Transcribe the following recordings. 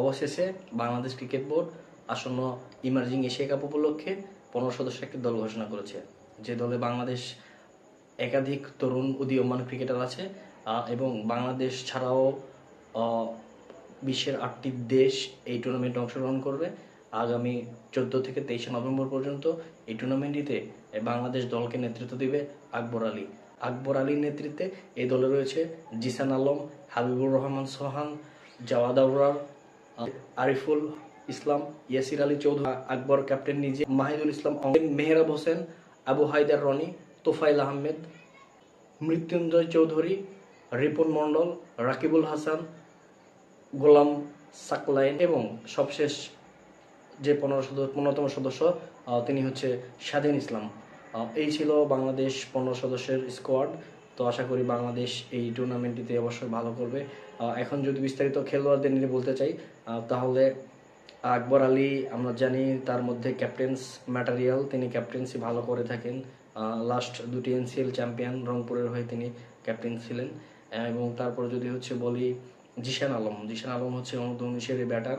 অবশেষে Bangladesh cricket board আসন্ন emerging Asia cup উপলক্ষে পনেরো সদস্য একটি দল ঘোষণা করেছে। যে দলে বাংলাদেশ একাধিক তরুণ উদীয়মান ক্রিকেটার আছে এবং বাংলাদেশ ছাড়াও বিশ্বের আটটি দেশ এই টুর্নামেন্টে অংশগ্রহণ করবে। আগামী চোদ্দ থেকে তেইশে নভেম্বর পর্যন্ত এই টুর্নামেন্টটিতে বাংলাদেশ দলকে নেতৃত্ব দিবে আকবর আলী। আকবর আলীর নেতৃত্বে এই দলে রয়েছে জিসান আলম, হাবিবুর রহমান সোহান, জাওয়াদ আবরার আরিফুল ইসলাম, ইয়াসির আলী চৌধুরী, আকবর ক্যাপ্টেন নিজে, মাহিদুল ইসলাম মেহরাব হোসেন, আবু হায়দার রনি তোফাইল আহমেদ, মৃত্যুঞ্জয় চৌধুরী, রিপন মণ্ডল, রাকিবুল হাসান, গোলাম সাকলাইন এবং সবশেষ যে পনেরো সদস্য পনেরোতম সদস্য তিনি হচ্ছে স্বাধীন ইসলাম। এই ছিল বাংলাদেশ পনেরো সদস্যের স্কোয়াড তো আশা করি বাংলাদেশ এই টুর্নামেন্টটিতে অবশ্যই ভালো করবে। এখন যদি বিস্তারিত খেলোয়াড়দের নিয়ে বলতে চাই তাহলে আকবর আলী, আমরা জানি তার মধ্যে ক্যাপ্টেন্স ম্যাটারিয়াল তিনি ক্যাপ্টেন্সি ভালো করে থাকেন। লাস্ট দুটি এনসিএল চ্যাম্পিয়ন রংপুরের হয়ে তিনি ক্যাপ্টেন ছিলেন। এবং তারপর যদি হচ্ছে বলি জিশান আলম জিশান আলম হচ্ছে অনূর্ধ্ব উনিশের ব্যাটার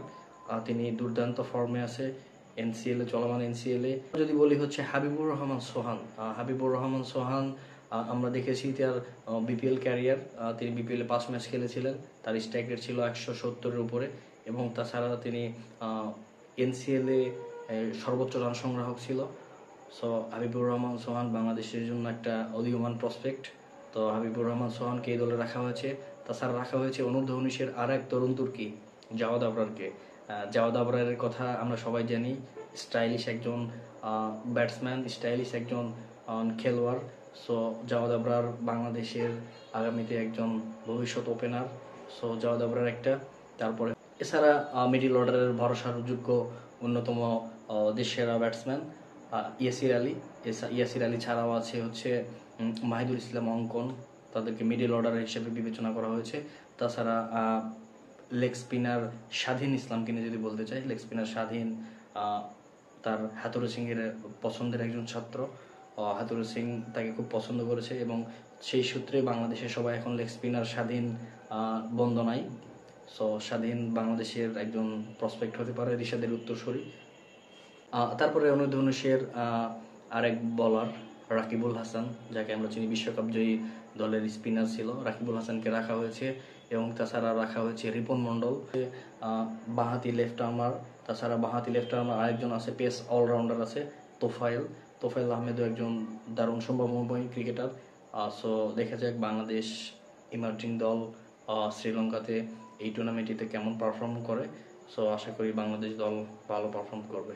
তিনি দুর্দান্ত ফর্মে আছে এনসিএল চলমান এনসিএল যদি বলি হচ্ছে হাবিবুর রহমান সোহান হাবিবুর রহমান সোহান আমরা দেখেছি তার বিপিএল ক্যারিয়ার তিনি বিপিএল পাঁচ ম্যাচ খেলেছিলেন। তার স্ট্রাইক রেট ছিল একশো সত্তরের উপরে এবং তাছাড়া তিনি এনসিএল সর্বোচ্চ রান সংগ্রাহক ছিল। সো হাবিবুর রহমান সোহান বাংলাদেশের জন্য একটা অদীয়মান প্রসপেক্ট তো হাবিবুর রহমান সোহানকে এই দলে রাখা হয়েছে। তাছাড়া রাখা হয়েছে অনূর্ধ্ব উনিশের আর এক তরুণ তুর্কি, জাওয়াদ আবরারকে। জাওয়াদ আবরারের কথা আমরা সবাই জানি স্টাইলিশ একজন ব্যাটসম্যান স্টাইলিশ একজন খেলোয়াড়। সো জাওয়াদ আবরার বাংলাদেশের আগামীতে একজন ভবিষ্যৎ ওপেনার সো জাওয়াদ আবরার একটা। তারপরে এছাড়া মিডিল অর্ডারের ভরসার যোগ্য অন্যতম দেশের ব্যাটসম্যান ইয়াসির আলী। ইয়াসির আলী ছাড়াও আছে হচ্ছে মাহিদুল ইসলাম অঙ্কন। তাদেরকে মিডিল অর্ডার হিসেবে বিবেচনা করা হয়েছে। তাছাড়া লেগ স্পিনার স্বাধীন ইসলামকে নিয়ে যদি বলতে চাই লেগ স্পিনার স্বাধীন তার হাতুরু সিং এর পছন্দের একজন ছাত্র। হাতুরু সিং তাকে খুব পছন্দ করেছে এবং সেই সূত্রে বাংলাদেশের সবাই এখন লেগ স্পিনার স্বাধীন বন্দনায় সো স্বাধীন বাংলাদেশের একজন প্রসপেক্ট হতে পারে রিশাদের উত্তরসূরি। তারপরে আহ, আরেক বলার রাকিবুল হাসান যাকে আমরা চিনি বিশ্বকাপ জয়ী দলের স্পিনার ছিল। রাকিবুল হাসানকে রাখা হয়েছে এবং তাছাড়া রাখা হয়েছে রিপন মণ্ডল। আহ, বাঁহাতি লেফট আর্মার তাছাড়া বাঁহাতি লেফট আর্মার আরেকজন আছে পেস অলরাউন্ডার আছে তোফাইল তোফাইল আহমেদও একজন দারুণ সম্ভাবনাময় ক্রিকেটার। সো দেখা যাক বাংলাদেশ ইমার্জিং দল শ্রীলঙ্কাতে এই টুর্নামেন্টটিতে কেমন পারফর্ম করে। সো আশা করি বাংলাদেশ দল ভালো পারফর্ম করবে।